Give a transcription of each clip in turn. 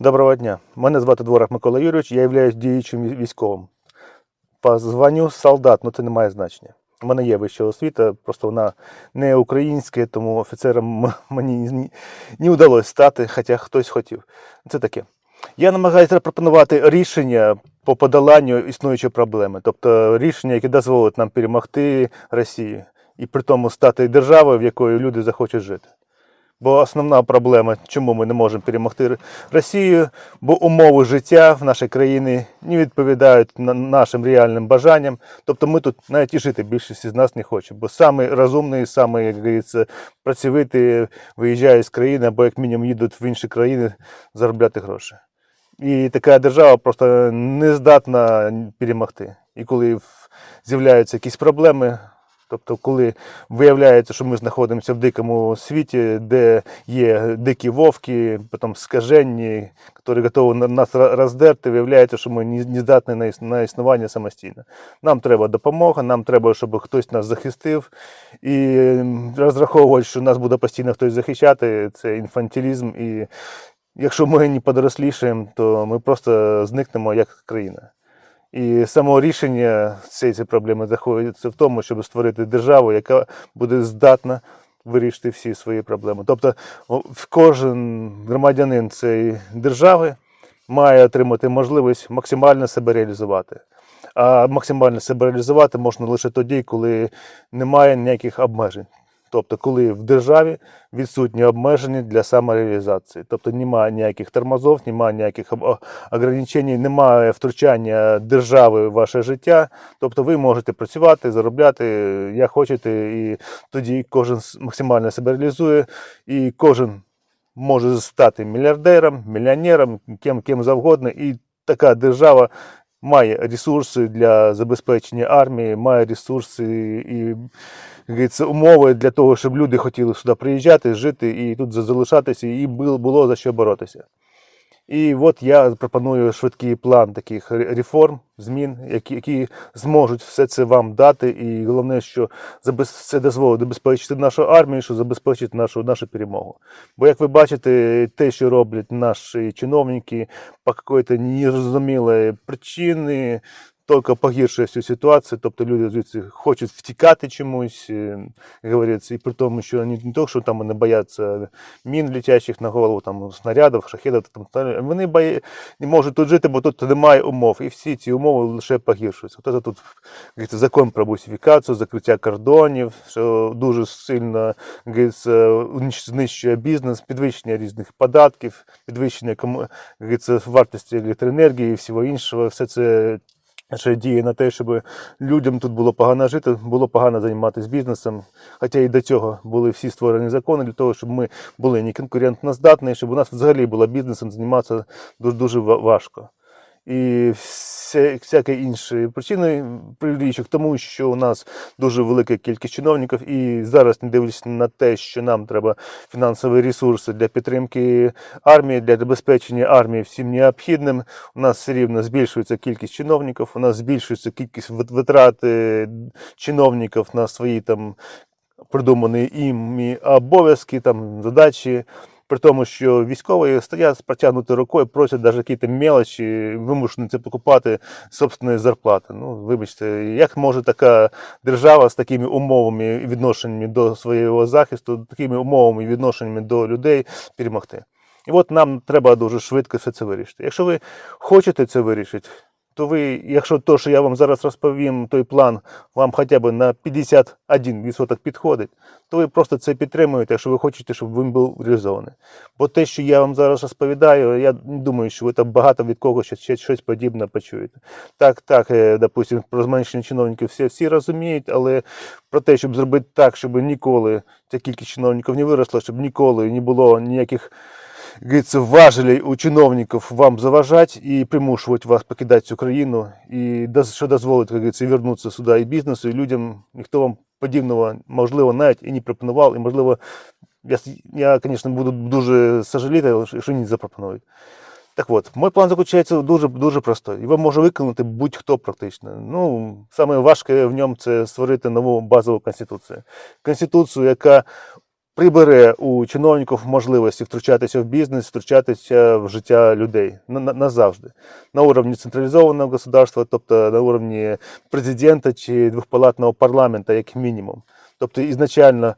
Доброго дня. Мене звати Дворак Микола Юрійович, я являюсь діючим військовим. По званню солдат, ну це не має значення. У мене є вища освіта, просто вона не українська, тому офіцером мені не, вдалося стати, хоча хтось хотів. Це таке. Я намагаюся запропонувати рішення по подоланню існуючої проблеми, тобто рішення, які дозволять нам перемогти Росію і при тому стати державою, в якої люди захочуть жити. Бо основна проблема, чому ми не можемо перемогти Росію, бо умови життя в нашій країні не відповідають нашим реальним бажанням. Тобто ми тут навіть і жити більшість з нас не хоче. Бо самий розумний, самий, як говориться, працьовитий виїжджають з країни або як мінімум їдуть в інші країни заробляти гроші. І така держава просто не здатна перемогти. І коли з'являються якісь проблеми, тобто коли виявляється, що ми знаходимося в дикому світі, де є дикі вовки, потім скаженні, які готові на- нас роздерти, виявляється, що ми не здатні на існування самостійно. Нам треба допомога, нам треба, щоб хтось нас захистив. І розраховувати, що нас буде постійно хтось захищати, це інфантилізм. І якщо ми не подорослішаємо, то ми просто зникнемо як країна. І само рішення цієї цієї проблеми знаходиться в тому, щоб створити державу, яка буде здатна вирішити всі свої проблеми. Тобто в- кожен громадянин цієї держави має отримати можливість максимально себе реалізувати. А максимально себе реалізувати можна лише тоді, коли немає ніяких обмежень. Тобто, коли в державі відсутні обмеження для самореалізації. Тобто немає ніяких тормозов, немає ніяких ограничень, немає втручання держави в ваше життя. Тобто ви можете працювати, заробляти як хочете, і тоді кожен максимально себе реалізує, і кожен може стати мільярдером, мільйонером, ким, ким завгодно. І така держава має ресурси для забезпечення армії, має ресурси і це умови для того, щоб люди хотіли сюди приїжджати, жити і тут залишатися, і було, за що боротися. І от я пропоную швидкий план таких реформ, змін, які, які зможуть все це вам дати. І головне, що це дозволить забезпечити нашу армію, що забезпечить нашу, нашу перемогу. Бо, як ви бачите, те, що роблять наші чиновники по якоїсь незрозумілої причини, тільки погіршує всю ситуацію. Тобто люди звідси хочуть втікати чомусь, е, як говориться, і при тому, що вони не то, що там вони бояться мін летячих на голову, там снарядів, шахедів, там вони бої... не можуть тут жити, бо тут немає умов. І всі ці умови лише погіршуються. Тобто тут говориться, закон про бусифікацію, закриття кордонів, що дуже сильно уніч- знищує бізнес, підвищення різних податків, підвищення кому- як вартості електроенергії і всього іншого. Все це ще діє на те, щоб людям тут було погано жити, було погано займатися бізнесом. Хоча і до цього були всі створені закони для того, щоб ми були не конкурентно здатні, щоб у нас взагалі було бізнесом займатися дуже, дуже ва- важко. І всякі інші причини привлічу к тому, що у нас дуже велика кількість чиновників, і зараз, не дивлячись на те, що нам треба фінансові ресурси для підтримки армії, для забезпечення армії всім необхідним, у нас все рівно збільшується кількість чиновників, у нас збільшується кількість вит- витрат е, чиновників на свої там придумані їм обов'язки, там задачі. При тому, що військові стоять з протягнутою рукою, просять навіть якісь мелочі, вимушені це покупати собственної зарплати. Ну, вибачте, як може така держава з такими умовами і відношеннями до свого захисту, такими умовами і відношеннями до людей перемогти? І от нам треба дуже швидко все це вирішити. Якщо ви хочете це вирішити, то ви, якщо то, що я вам зараз розповім, той план вам хоча б на 51% підходить, то ви просто це підтримуєте, якщо ви хочете, щоб він був реалізований. Бо те, що я вам зараз розповідаю, я не думаю, що ви там багато від когось ще, щось подібне почуєте. Так, так, е, допустим, про зменшення чиновників всі, всі розуміють, але про те, щоб зробити так, щоб ніколи ця кількість чиновників не виросла, щоб ніколи не було ніяких як говорится, важелей у чиновників вам заважати і примушувати вас країну, і доз- що дозволить, як говорится, вернутися сюди і бізнесу, і людям ніхто вам подібного, можливо, навіть і не пропонував, і, можливо, я, я звісно, буду дуже сожаліти, якщо не запропонують. Так от, мій план заключається дуже, дуже простий. Його може виконати будь-хто практично. Ну, саме в ньому це створити нову базову конституцію. Конституцію, яка прибере у чиновників можливості втручатися в бізнес, втручатися в життя людей на- на- назавжди. На уровні централізованого государства, тобто на уровні президента чи двохпалатного парламента, як мінімум. Тобто ізначально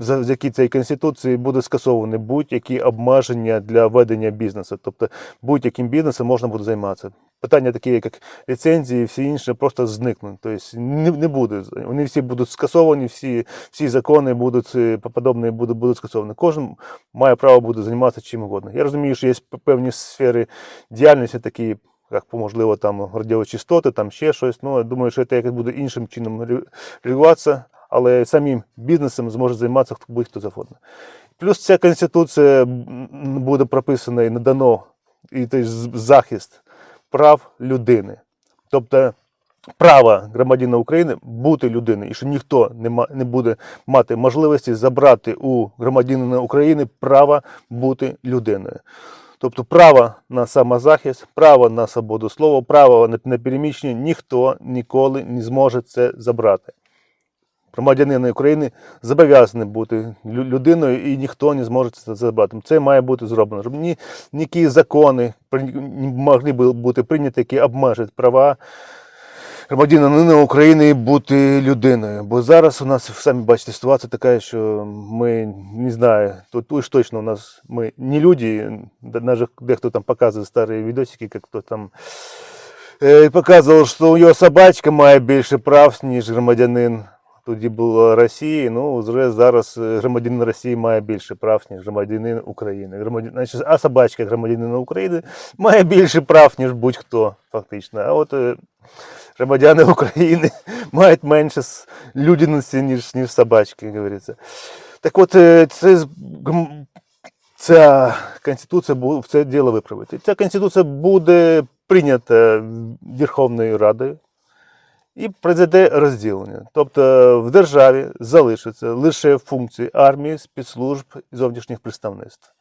завдяки цій конституції буде скасовані будь-які обмеження для ведення бізнесу. Тобто будь-яким бізнесом можна буде займатися. Питання такі, як ліцензії, і всі інше, просто зникнуть. Тобто не, не буде. Вони всі будуть скасовані, всі, всі закони будуть е, подобні будуть, будуть скасовані. Кожен має право буде займатися чим угодно. Я розумію, що є певні сфери діяльності, такі. Як можливо, там радіочастоти, там ще щось. Ну, я думаю, що це якось буде іншим чином ре- регулюватися, але самим бізнесом зможе займатися хто будь-хто завгодно. Плюс ця конституція буде прописана і надано і той захист прав людини. Тобто право громадянина України бути людиною, і що ніхто не, не буде мати можливості забрати у громадянина України право бути людиною. Тобто право на самозахист, право на свободу слова, право на переміщення ніхто ніколи не зможе це забрати. Громадянин України зобов'язаний бути людиною і ніхто не зможе це забрати. Це має бути зроблено. Щоб ні, ніякі закони могли бути прийняті, які обмежують права громадянина України бути людиною. Бо зараз у нас, самі бачите, ситуація така, що ми не знаю, тут уж точно у нас ми не люди, навіть дехто там показує старі відосики, як хто там е, показував, що його собачка має більше прав, ніж громадянин. Тоді була Росія, ну вже зараз е, громадянин Росії має більше прав, ніж громадянин України. Громадян... А собачка громадянина України має більше прав, ніж будь-хто, фактично. А от е, громадяни України мають менше людяності, ніж, ніж собачки, як говориться. Так от, е, це, ця конституція бу- в це діло виправити. Ця конституція буде прийнята Верховною Радою і призведе розділення. Тобто в державі залишаться лише функції армії, спецслужб і зовнішніх представництв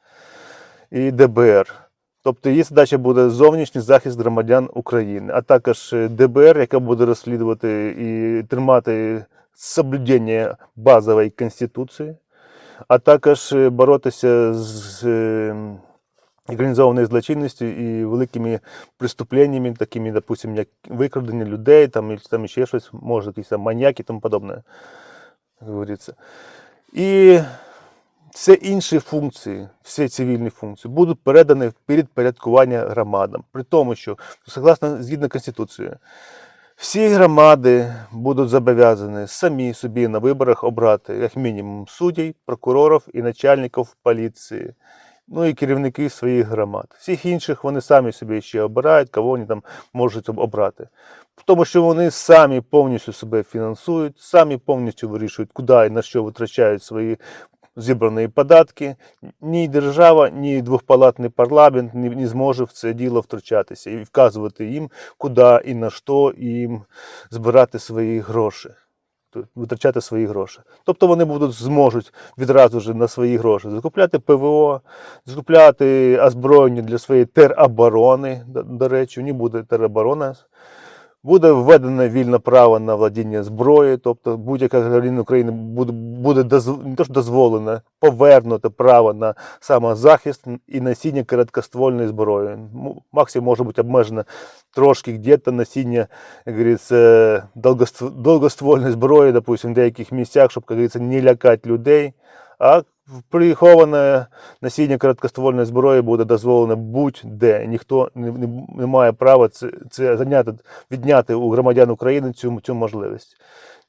і ДБР. Тобто її задача буде зовнішній захист громадян України, а також е, ДБР, яка буде розслідувати і тримати соблюдення базової конституції, а також е, боротися з е, організованою злочинністю і великими преступленнями, такими, допустим, як викрадення людей, там, і там ще щось, може, якісь там маньяки і тому подобне, говориться. І все інші функції, всі цивільні функції будуть передані в підпорядкування громадам. При тому, що согласно згідно Конституції, всі громади будуть зобов'язані самі собі на виборах обрати як мінімум суддів, прокурорів і начальників поліції, ну і керівників своїх громад. Всіх інших вони самі собі ще обирають, кого вони там можуть обрати. Тому що вони самі повністю себе фінансують, самі повністю вирішують, куди і на що витрачають свої зібрані податки. Ні держава, ні двохпалатний парламент не, не зможе в це діло втручатися і вказувати їм, куди і на що їм збирати свої гроші. Витрачати свої гроші. Тобто вони будуть зможуть відразу ж на свої гроші закупляти ПВО, закупляти озброєння для своєї тероборони. До, речі, речі, них буде тероборона. Буде введено вільне право на владіння зброєю, тобто будь-яка громадянин України буде, буде дозв- не то, що дозволено, повернути право на самозахист і носіння короткоствольної зброї. Максимум може бути обмежено трошки где-то носіння, як говориться, довгоствольної зброї, допустим, в деяких місцях, щоб, як говориться, не лякати людей. А приховане носіння короткоствольної зброї буде дозволено будь-де. Ніхто не, не, має права це, це зайняти, відняти у громадян України цю, цю можливість.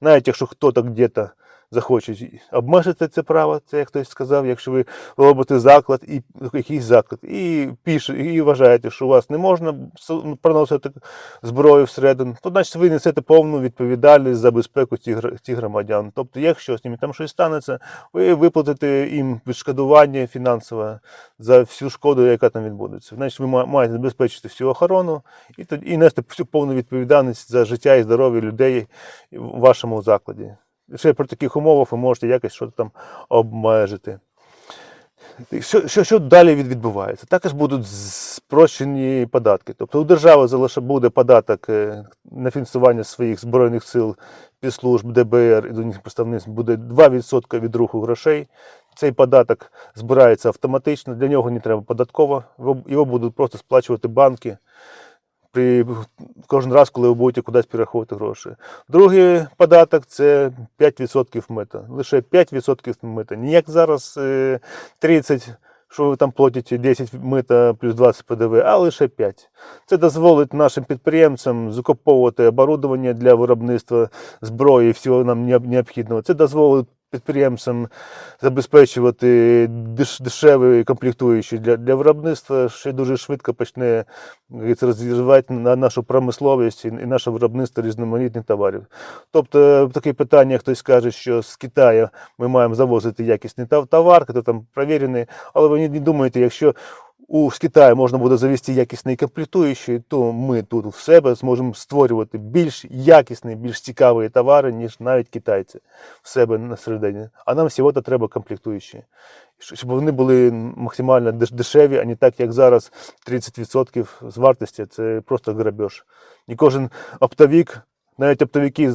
Навіть якщо хтось где-то захоче обмежити це право, це як хтось сказав, якщо ви робите заклад і якийсь заклад, і пише, і вважаєте, що у вас не можна проносити зброю всередину, то значить ви несете повну відповідальність за безпеку цих, громадян. Тобто, якщо з ними там щось станеться, ви виплатите їм відшкодування фінансове за всю шкоду, яка там відбудеться. Значить, ви ма- маєте забезпечити всю охорону і, тоді, і нести всю повну відповідальність за життя і здоров'я людей в вашому закладі. Ще при таких умовах ви можете якось щось там обмежити. Що, що, що далі відбувається? Також будуть спрощені податки. Тобто у держави буде податок е, на фінансування своїх збройних сил, спецслужб, ДБР і до них представництв буде 2% від руху грошей. Цей податок збирається автоматично, для нього не треба податково, його будуть просто сплачувати банки при кожен раз, коли ви будете кудись перераховувати гроші. Другий податок це 5% мита. Лише 5% мита. Не як зараз е, 30, що ви там платите 10 мита плюс 20 ПДВ, а лише 5. Це дозволить нашим підприємцям закуповувати оборудовання для виробництва зброї і всього нам необхідного. Це дозволить підприємцям забезпечувати деш- дешеві комплектуючі для, для виробництва, ще дуже швидко почне розвивати на нашу промисловість і, наше виробництво різноманітних товарів. Тобто таке питання, хтось каже, що з Китаю ми маємо завозити якісний товар, який там перевірений, але ви не думаєте, якщо у з Китаю можна буде завести якісний комплектуючий, то ми тут в себе зможемо створювати більш якісні, більш цікаві товари, ніж навіть китайці в себе на середині. А нам всього треба комплектуючі. Щоб вони були максимально дешеві, а не так, як зараз 30% з вартості. Це просто грабеж. І кожен оптовік, навіть оптовики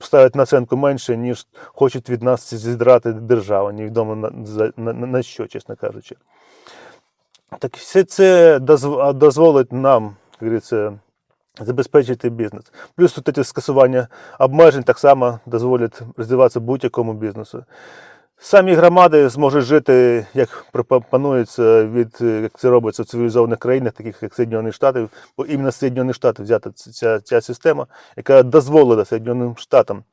ставлять наценку менше, ніж хочуть від нас зідрати держава. Невідомо на, на, на що, чесно кажучи. Так все це дозволить нам, як говориться, забезпечити бізнес. Плюс тут ці скасування обмежень так само дозволять розвиватися будь-якому бізнесу. Самі громади зможуть жити, як пропонується від як це робиться в цивілізованих країнах, таких як Соєднані Штати, бо іменно Соєднаних Штатів взята ця, ця система, яка дозволила Соєднаним Штатам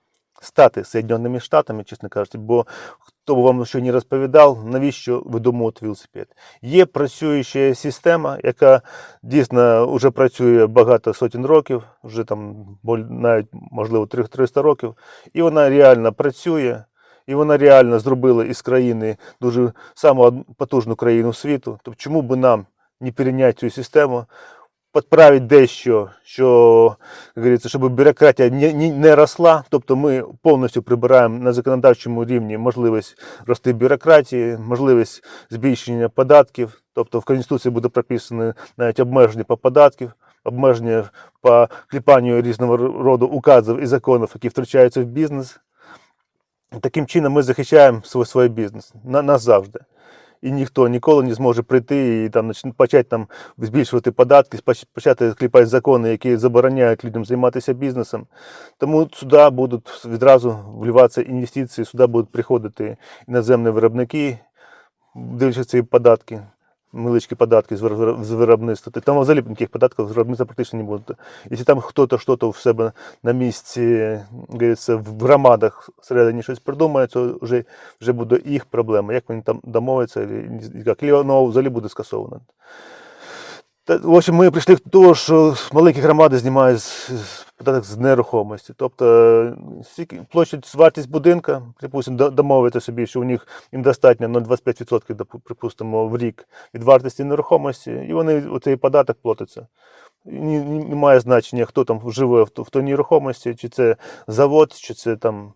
стати Соєднаними Штатами, чесно кажучи, бо хто б вам ще не розповідав, навіщо видумувати велосипед. Є працююча система, яка дійсно вже працює багато сотень років, вже там навіть можливо 300 років, і вона реально працює. І вона реально зробила із країни дуже саму потужну країну світу. Тобто, чому би нам не перейняти цю систему, підправити дещо, що як говориться, щоб бюрократія не, не, росла. Тобто ми повністю прибираємо на законодавчому рівні можливість рости бюрократії, можливість збільшення податків. Тобто в Конституції буде прописано навіть обмеження по податків, обмеження по кліпанню різного роду указів і законів, які втручаються в бізнес. Таким чином ми захищаємо свій, свій бізнес на, назавжди. І ніхто ніколи не зможе прийти і там почати там збільшувати податки, почати кліпати закони, які забороняють людям займатися бізнесом. Тому сюди будуть відразу вливатися інвестиції, сюди будуть приходити іноземні виробники, дивлячись ці податки, невеличкі податки з вир- з виробництва. Там взагалі ніяких податків з виробництва практично не буде. Якщо там хтось щось в себе на місці, говориться, в громадах всередині щось придумає, то вже, вже буде їх проблема. Як вони там домовляться, як воно взагалі буде скасовано. В общем, ми прийшли до того, що маленькі громади знімають з- податок з нерухомості. Тобто площадь, вартість будинка, припустимо, домовити собі, що у них їм достатньо на 25%, припустимо, в рік від вартості нерухомості, і вони оцей податок платиться. Не ні- значення, хто там живе в той нерухомості, чи це завод, чи це там,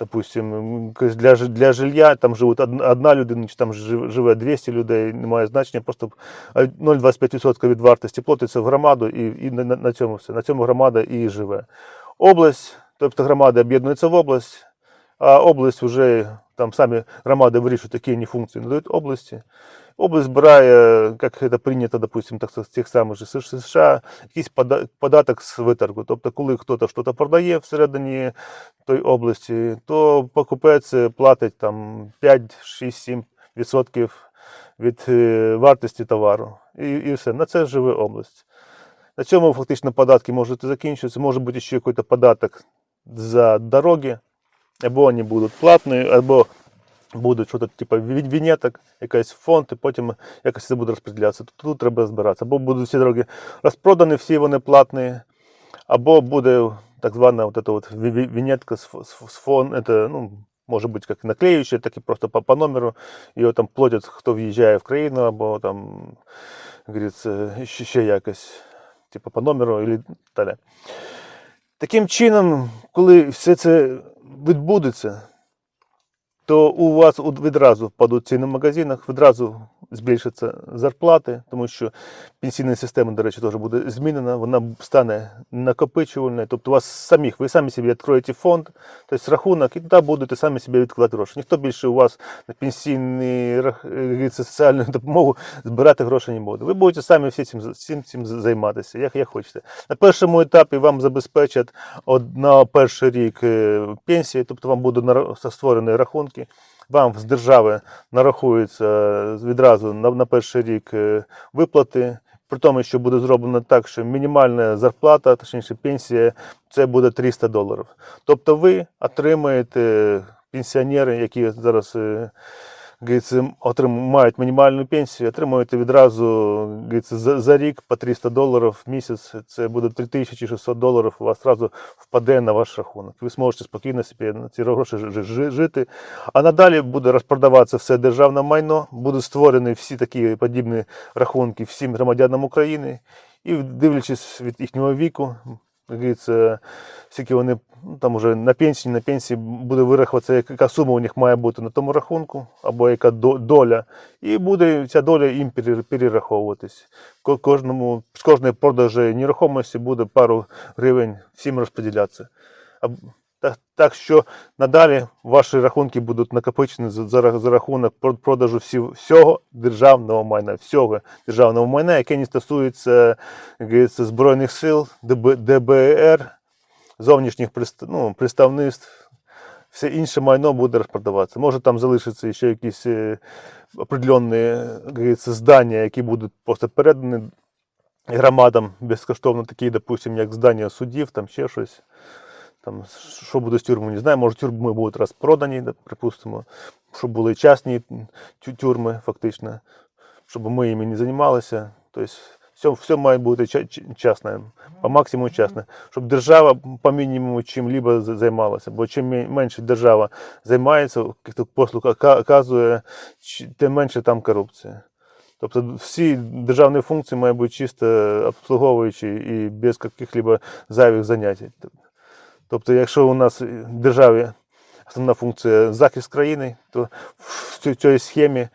допустим, для, для жилья, там живуть одна людина, чи там живе 200 людей, немає значення, просто 0,25% від вартості платиться в громаду, і, і на, на- цьому все. На цьому громада і живе. Область, тобто громади об'єднуються в область, а область вже там самі громади вирішують, які вони функції надають області. Область збирає, як це прийнято, допустим, так, з тих самих же США, якийсь податок з виторгу. Тобто, коли хтось щось продає всередині той області, то покупець платить там 5, 6, 7 відсотків від е, вартості товару. І, і все. На це живе область. На цьому фактично податки можуть закінчитися. Може бути ще якийсь податок за дороги, або вони будуть платні, або будуть щось типу від вінеток, якийсь фонд, і потім якось це буде розподілятися. Тут, тут треба збиратися. Або будуть всі дороги розпродані, всі вони платні, або буде так звана вот эта вот ви- ви- винетка с, ф- с, с фон, это, ну, может быть, как наклеючая, так и просто по, по номеру. Ее там платять, хто в'їжджає в країну, або там, говориться, ще, ще якось, типу по номеру і далі. Таким чином, коли все це відбудеться, то у вас відразу впадуть ціни в магазинах, відразу збільшаться зарплати, тому що пенсійна система, до речі, теж буде змінена, вона стане накопичувальною. Тобто у вас самих, ви самі собі відкроєте фонд, тобто рахунок, і туди будете самі собі відкладати гроші. Ніхто більше у вас на пенсійний рах- е, соціальну допомогу збирати гроші не буде. Ви будете самі всі цим, всім цим займатися, як, як хочете. На першому етапі вам забезпечать на перший рік е, пенсії, тобто вам будуть створені рахунки. Вам з держави нарахуються відразу на, перший рік е, виплати. При тому, що буде зроблено так, що мінімальна зарплата, точніше пенсія, це буде 300 доларів. Тобто ви отримаєте пенсіонери, які зараз е, мають мінімальну пенсію, отримуєте відразу за, за рік по 300 доларів в місяць. Це буде 3600 доларів, у вас одразу впаде на ваш рахунок. Ви зможете спокійно собі на ці гроші жи- жи- жити. А надалі буде розпродаватися все державне майно, будуть створені всі такі подібні рахунки всім громадянам України. І дивлячись від їхнього віку, говориться, скільки вони ну, там уже на пенсії, на пенсії буде вирахуватися, яка сума у них має бути на тому рахунку, або яка доля, і буде ця доля їм перераховуватись. Кожному, з кожної продажі нерухомості буде пару гривень всім розподілятися. Так, так що надалі ваші рахунки будуть накопичені за, за, за рахунок продажу всі, всього державного майна, всього державного майна, яке не стосується як Збройних сил, ДБ, ДБР, зовнішніх ну, представництв. Все інше майно буде розпродаватися. Може там залишиться ще якісь е, определенні здання, які будуть просто передані громадам безкоштовно, такі, допустим, як здання судів, там ще щось. Там, що буде з тюрмами, не знаю, може тюрми будуть розпродані, припустимо, щоб були частні тюрми, фактично, щоб ми їми не займалися. Тобто все, все має бути частне, по максимуму частне, щоб держава по мінімуму чим-либо займалася. Бо чим менше держава займається, послуг ока- оказує, тим менше там корупція. Тобто всі державні функції мають бути чисто обслуговуючі і без яких-либо зайвих занять. Тобто, якщо у нас в державі основна функція захист країни, то в цій- схемі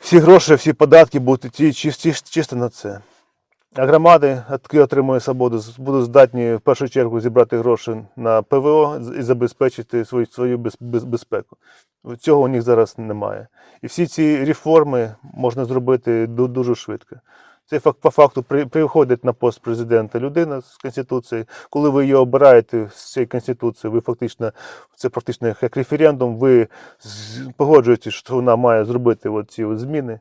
всі гроші, всі податки будуть чисто, на це. А громади, які отримують свободу, будуть здатні в першу чергу зібрати гроші на ПВО і забезпечити свою, свою без- без- безпеку. Цього у них зараз немає. І всі ці реформи можна зробити дуже швидко. Це фак- по факту приходить на пост президента людина з Конституції. Коли ви її обираєте з цієї Конституції, ви фактично, це практично як референдум, ви погоджуєтесь, що вона має зробити ці зміни.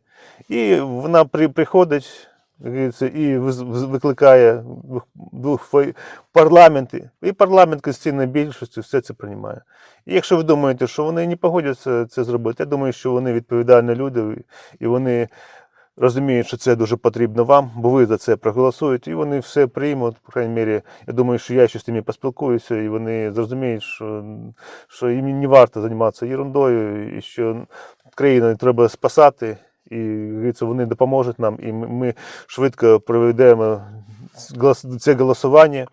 І вона при, приходить і викликає двох- парламенти, і парламент конституційною більшістю все це приймає. І якщо ви думаєте, що вони не погодяться це зробити, я думаю, що вони відповідальні люди, і вони розуміють, що це дуже потрібно вам, бо ви за це проголосуєте, і вони все приймуть. По крайній мірі, я думаю, що я ще з ними поспілкуюся, і вони зрозуміють, що, що їм не варто займатися ерундою, і що країну треба спасати. І вони допоможуть нам, і ми швидко проведемо це голосування.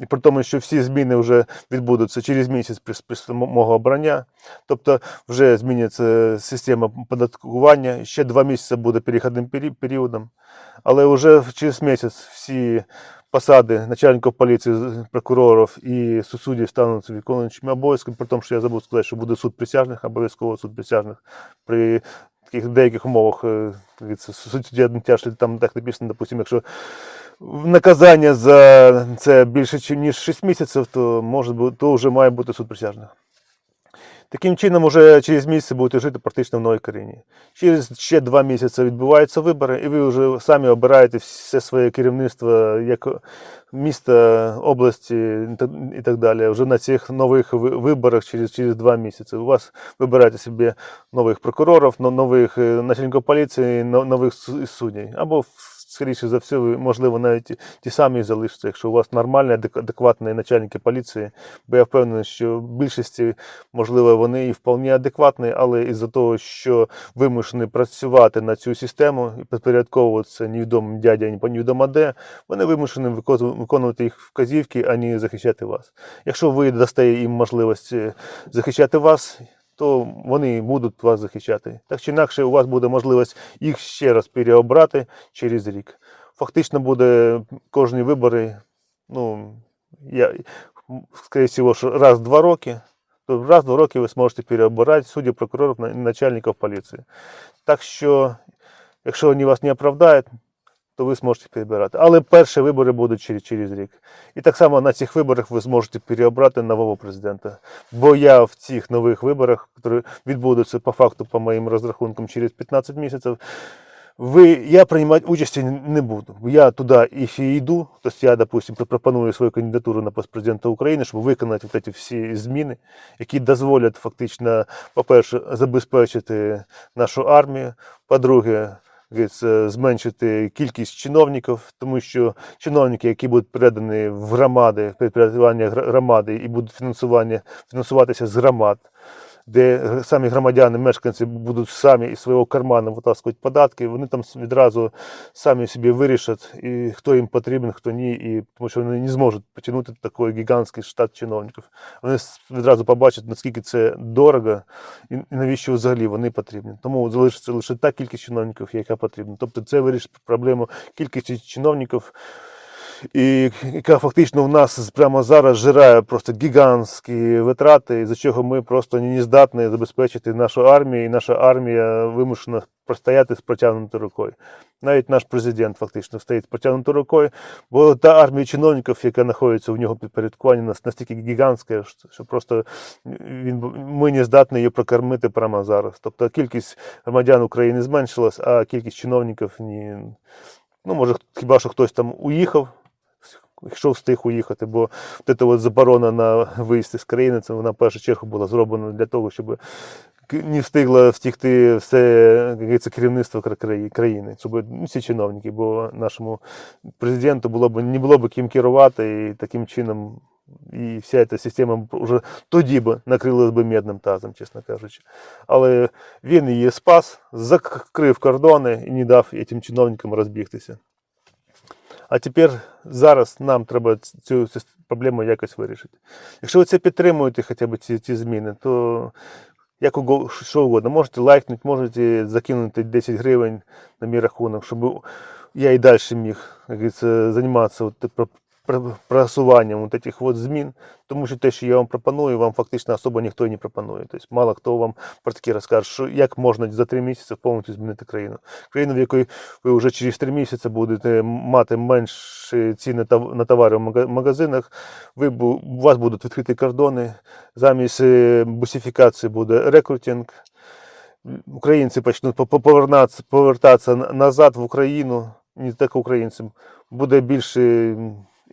І при тому, що всі зміни вже відбудуться через місяць після мого обрання. Тобто вже зміниться система податкування. Ще два місяці буде перехідним періодом. Але вже через місяць всі посади начальників поліції, прокурорів і суддів стануть виконуючими обов'язками, при тому, що я забув сказати, що буде суд присяжних, обов'язково суд присяжних при таких деяких умовах. від як говориться, суддя там так написано, допустимо, якщо наказання за це більше ніж 6 місяців, то може то вже має бути суд присяжних. Таким чином, вже через місяць будете жити практично в новій країні. Через ще два місяці відбуваються вибори, і ви вже самі обираєте все своє керівництво як міста, області і так- далі. Вже на цих нових виборах через, через два місяці. У вас вибираєте собі нових прокурорів, но- нових е, начальників поліції, но- нових су- суддів. Або скоріше за все, ви, можливо, навіть ті- самі залишаться, якщо у вас нормальні, адек- адекватні начальники поліції. Бо я впевнений, що в більшості, можливо, вони і вполне адекватні, але із-за того, що вимушені працювати на цю систему і підпорядковуватися невідомим дядя, невідомо де, вони вимушені виконувати їх вказівки, а не захищати вас. Якщо ви дасте їм можливість захищати вас, то вони будуть вас захищати. Так чи інакше, у вас буде можливість їх ще раз переобрати через рік. Фактично буде кожні вибори, ну, я, скоріше всього, раз в два роки, то раз в два роки ви зможете переобирати суддів, прокурорів, на- начальників поліції. Так що, якщо вони вас не оправдають, то ви зможете перебирати. Але перші вибори будуть через, через рік. І так само на цих виборах ви зможете переобрати нового президента. Бо я в цих нових виборах, які відбудуться по факту, по моїм розрахункам, через 15 місяців, ви, я приймати участі не буду. Я туди і йду, тобто я, допустим, пропоную свою кандидатуру на пост президента України, щоб виконати вот ці всі зміни, які дозволять фактично, по-перше, забезпечити нашу армію, по-друге, зменшити кількість чиновників, тому що чиновники, які будуть передані в громади, підпорядкування громади і будуть фінансування, фінансуватися з громад, де самі громадяни, мешканці будуть самі із свого карману витаскувати податки, вони там відразу самі собі вирішать, і хто їм потрібен, хто ні, і тому що вони не зможуть потягнути такий гігантський штат чиновників. Вони відразу побачать, наскільки це дорого і навіщо взагалі вони потрібні. Тому залишиться лише та кількість чиновників, яка потрібна. Тобто це вирішить проблему кількості чиновників, і яка фактично в нас прямо зараз жирає просто гігантські витрати, за чого ми просто не здатні забезпечити нашу армію, і наша армія вимушена простояти з протягнутою рукою. Навіть наш президент фактично стоїть з протягнутою рукою, бо та армія чиновників, яка знаходиться в нього підпорядкуванні, нас- настільки гігантська, що просто він, ми не здатні її прокормити прямо зараз. Тобто кількість громадян України зменшилась, а кількість чиновників ні. Ну, може, хіба що хтось там уїхав, якщо встиг уїхати, бо от от заборона на виїзд із країни, це вона в першу чергу була зроблена для того, щоб не встигло втікти все говориться, керівництво країни, щоб ну, всі чиновники, бо нашому президенту було б не було б ким керувати, і таким чином і вся ця система вже тоді б накрилась би медним тазом, чесно кажучи. Але він її спас, закрив кордони і не дав цим чиновникам розбігтися. А тепер зараз нам треба цю, проблему якось вирішити. Якщо ви це підтримуєте, хоча б ці, ці зміни, то як що угодно, можете лайкнути, можете закинути 10 гривень на мій рахунок, щоб я і далі міг як займатися просуванням от этих от змін, тому що те, що я вам пропоную, вам фактично особо ніхто і не пропонує. Тобто мало хто вам про таке розкаже, що як можна за три місяці повністю змінити країну. Країну, в якій ви вже через три місяці будете мати менші ціни на товари в магазинах, ви, у вас будуть відкриті кордони, замість е, бусифікації буде рекрутинг. Українці почнуть по- по- повертатися, назад в Україну, не тільки українцям, буде більше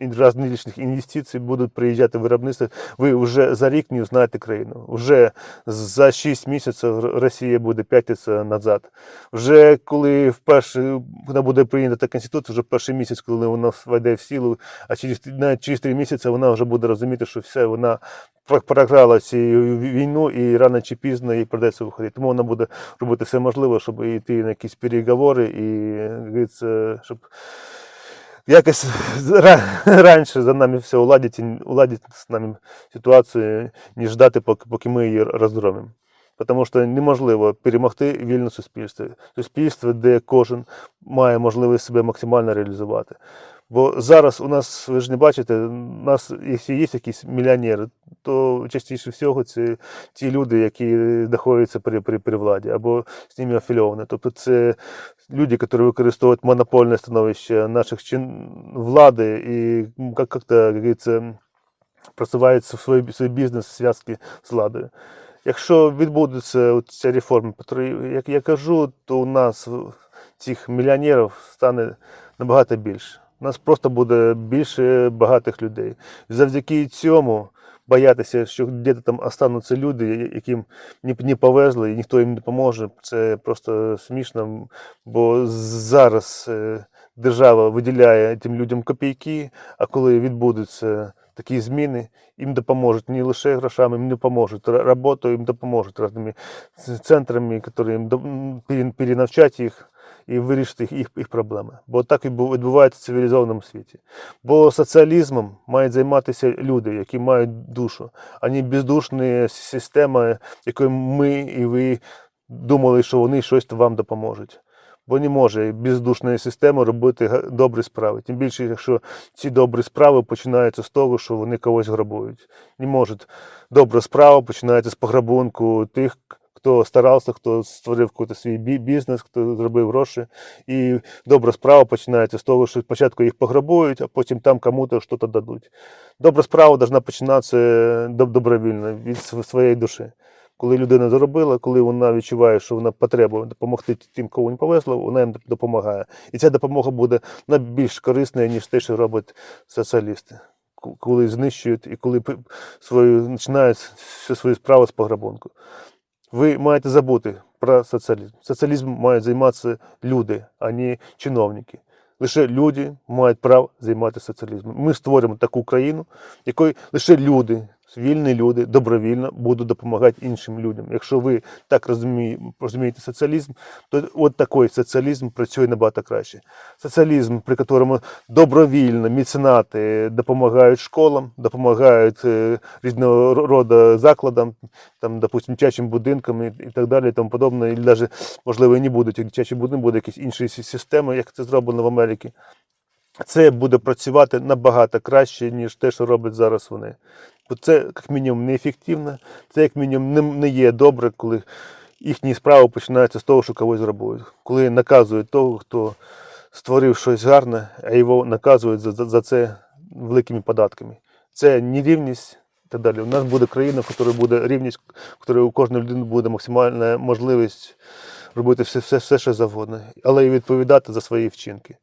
м, ін- различних інвестицій, будуть приїжджати виробництва. Ви вже за рік не знаєте країну. Вже за 6 місяців Росія буде п'ятитися назад. Вже коли вперше вона буде прийнята Конституція, вже перший місяць, коли вона війде в силу, а через навіть через 3 місяці вона вже буде розуміти, що все, вона програла цю війну і рано чи пізно їй придеться виходити. Тому вона буде робити все можливе, щоб йти на якісь переговори і щоб якось раніше за нами все уладить, уладити з нами ситуацію, ніж ждати, поки, ми її розробимо. Тому що неможливо перемогти вільне суспільство. Суспільство, де кожен має можливість себе максимально реалізувати. Бо зараз у нас, ви ж не бачите, у нас, є якісь мільйонери, то частіше всього це ті люди, які знаходяться при, при, при владі, або з ними афільовані. Тобто це люди, які використовують монопольне становище наших чин влади і як, як-то, як говориться, просувають свій, свій бізнес зв'язки з владою. Якщо відбудеться ця реформа, як я кажу, то у нас цих мільйонерів стане набагато більше. У нас просто буде більше багатих людей. Завдяки цьому боятися, що десь там остануться люди, яким не, повезли і ніхто їм не допоможе, це просто смішно. Бо зараз е, держава виділяє тим людям копійки, а коли відбудуться такі зміни, їм допоможуть не лише грошами, їм допоможуть роботою, їм допоможуть різними центрами, які їм перенавчать їх і вирішити їх, їх, проблеми. Бо так і відбувається в цивілізованому світі. Бо соціалізмом мають займатися люди, які мають душу, а не бездушна система, якою ми і ви думали, що вони щось вам допоможуть. Бо не може бездушна система робити добрі справи. Тим більше, якщо ці добрі справи починаються з того, що вони когось грабують. Не може добра справа починається з пограбунку тих, хто старався, хто створив якийсь свій бізнес, хто зробив гроші. І добра справа починається з того, що спочатку їх пограбують, а потім там кому-то щось дадуть. Добра справа повинна починатися добровільно від своєї душі. Коли людина заробила, коли вона відчуває, що вона потребує допомогти тим, кого не повезло, вона їм допомагає. І ця допомога буде більш корисною, ніж те, що роблять соціалісти. Коли знищують і коли свою починають всю свою справу з пограбунку. Ви маєте забути про соціалізм. Соціалізм мають займатися люди, а не чиновники. Лише люди мають право займатися соціалізмом. Ми створимо таку країну, якої лише люди, вільні люди, добровільно будуть допомагати іншим людям. Якщо ви так розуміє- розумієте соціалізм, то от такий соціалізм працює набагато краще. Соціалізм, при якому добровільно меценати допомагають школам, допомагають е, різного роду закладам, там, допустим, дитячим будинкам і так далі, і тому подобне. І навіть, можливо, і не будуть дитячі будинки, буде якісь інші системи, як це зроблено в Америці. Це буде працювати набагато краще, ніж те, що роблять зараз вони. Бо це, як мінімум, неефективно, це, як мінімум, не, є добре, коли їхні справи починаються з того, що когось грабують. Коли наказують того, хто створив щось гарне, а його наказують за, за, за це великими податками. Це нерівність і так далі. У нас буде країна, в якій буде рівність, в якій у кожної людини буде максимальна можливість робити все, все, все що завгодно, але і відповідати за свої вчинки.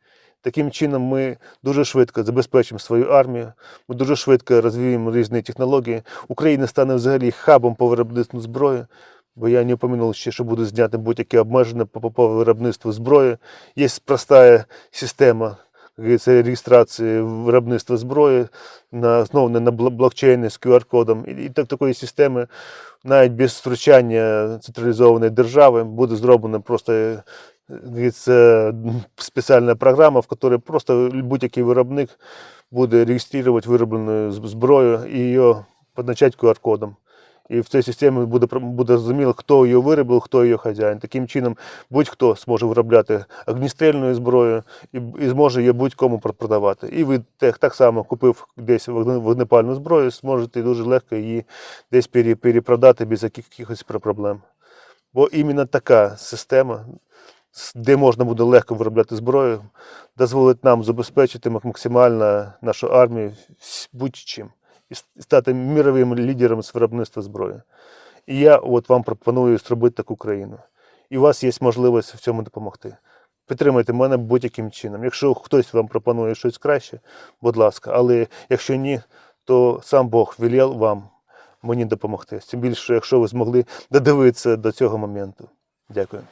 Таким чином, ми дуже швидко забезпечимо свою армію, ми дуже швидко розвіємо різні технології. Україна стане взагалі хабом по виробництву зброї, бо я не упомянув ще, що будуть зняти будь-які обмеження по, виробництву зброї. Є проста система говориться, реєстрації виробництва зброї, на, на бл- блокчейні з QR-кодом. І так, такої системи навіть без втручання централізованої держави буде зроблено просто е, говориться, спеціальна програма, в якій просто будь-який виробник буде реєструвати вироблену зброю і її позначати QR-кодом. І в цій системі буде, буде зрозуміло, хто її виробив, хто її хазяїн. Таким чином, будь-хто зможе виробляти огністрільну зброю і, і зможе її будь-кому продавати. І ви так, само купив десь вогнепальну зброю, зможете дуже легко її десь перепродати без якихось проблем. Бо іменно така система, де можна буде легко виробляти зброю, дозволить нам забезпечити максимально нашу армію будь-чим і стати міровим лідером з виробництва зброї. І я от вам пропоную зробити таку країну. І у вас є можливість в цьому допомогти. Підтримайте мене будь-яким чином. Якщо хтось вам пропонує щось краще, будь ласка. Але якщо ні, то сам Бог велів вам мені допомогти. Тим більше, якщо ви змогли додивитися до цього моменту. Дякую.